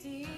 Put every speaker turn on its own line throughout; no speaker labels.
16.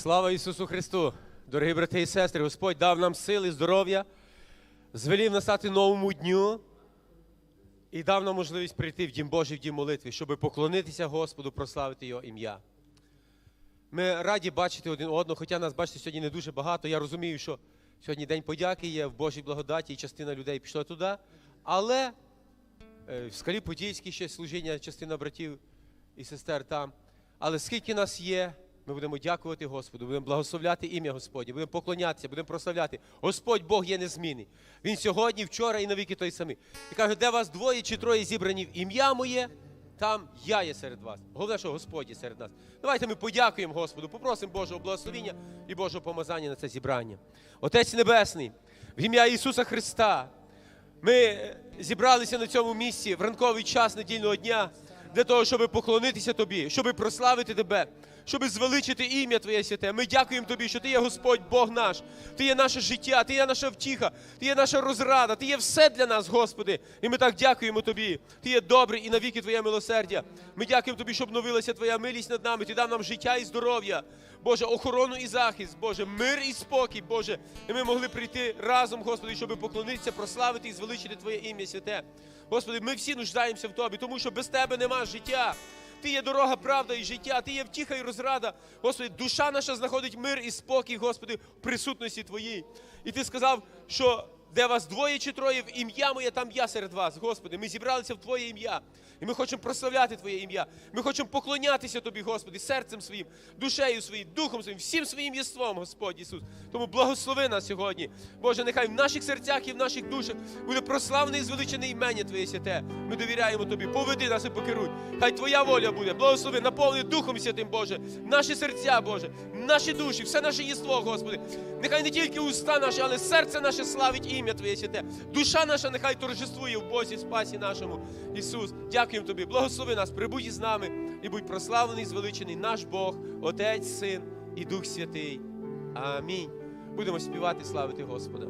Слава Ісусу Христу! Дорогі брати і сестри, Господь дав нам сили, здоров'я, звелів настати новому дню і дав нам можливість прийти в Дім Божий, в Дім молитви, щоб поклонитися Господу, прославити Його ім'я. Ми раді бачити один одного, хоча нас, бачите, сьогодні не дуже багато. Я розумію, що сьогодні День подяки є в Божій благодаті, і частина людей пішла туди. Але е, в скалі Подільській ще служіння, частина братів і сестер там. Але скільки нас є, ми будемо дякувати Господу, будемо благословляти ім'я Господнє, будемо поклонятися, будемо прославляти. Господь Бог є незмінний. Він сьогодні, вчора і навіки той самий. І каже, де вас двоє чи троє зібрані в ім'я моє, там я є серед вас. Головне, що Господь є серед нас. Давайте ми подякуємо Господу, попросимо Божого благословіння і Божого помазання на це зібрання. Отець Небесний, в ім'я Ісуса Христа. Ми зібралися на цьому місці в ранковий час недільного дня для того, щоб поклонитися Тобі, щоб прославити Тебе, щоб звеличити ім'я Твоє святе. Ми дякуємо Тобі, що Ти є Господь Бог наш, Ти є наше життя, Ти є наша втіха, Ти є наша розрада, Ти є все для нас, Господи. І ми так дякуємо Тобі. Ти є добрий і навіки Твоє милосердя. Ми дякуємо Тобі, щоб обновилася Твоя милість над нами. Ти дав нам життя і здоров'я. Боже, охорону і захист, Боже, мир і спокій, Боже. І ми могли прийти разом, Господи, щоб поклонитися, прославити і звеличити Твоє ім'я святе. Господи, ми всі нуждаємося в Тобі, тому що без Тебе нема життя. Ти є дорога, правда і життя, Ти є втіха і розрада. Господи, душа наша знаходить мир і спокій, Господи, в присутності Твоїй. І Ти сказав, що де вас двоє чи троє в ім'я моє, там я серед вас, Господи. Ми зібралися в Твоє ім'я. І ми хочемо прославляти Твоє ім'я. Ми хочемо поклонятися Тобі, Господи, серцем своїм, душею своїм, духом своїм, всім своїм єством, Господь Ісус. Тому благослови нас сьогодні. Боже, нехай в наших серцях і в наших душах буде прославлене і звеличене імення Твоє святе. Ми довіряємо Тобі. Поведи нас і покеруй. Хай Твоя воля буде. Благослови, наповни Духом Святим, Боже, наші серця, Боже, наші душі, все наше єство, Господи. Нехай не тільки уста наші, але серце наше славить ім'я Твоє святе. Душа наша нехай торжествує в Бозі спасі нашому. Ісус, дякуємо Тобі. Благослови нас, прибудь із нами і будь прославлений, звеличений наш Бог, Отець, Син і Дух Святий. Амінь. Будемо співати, славити Господа.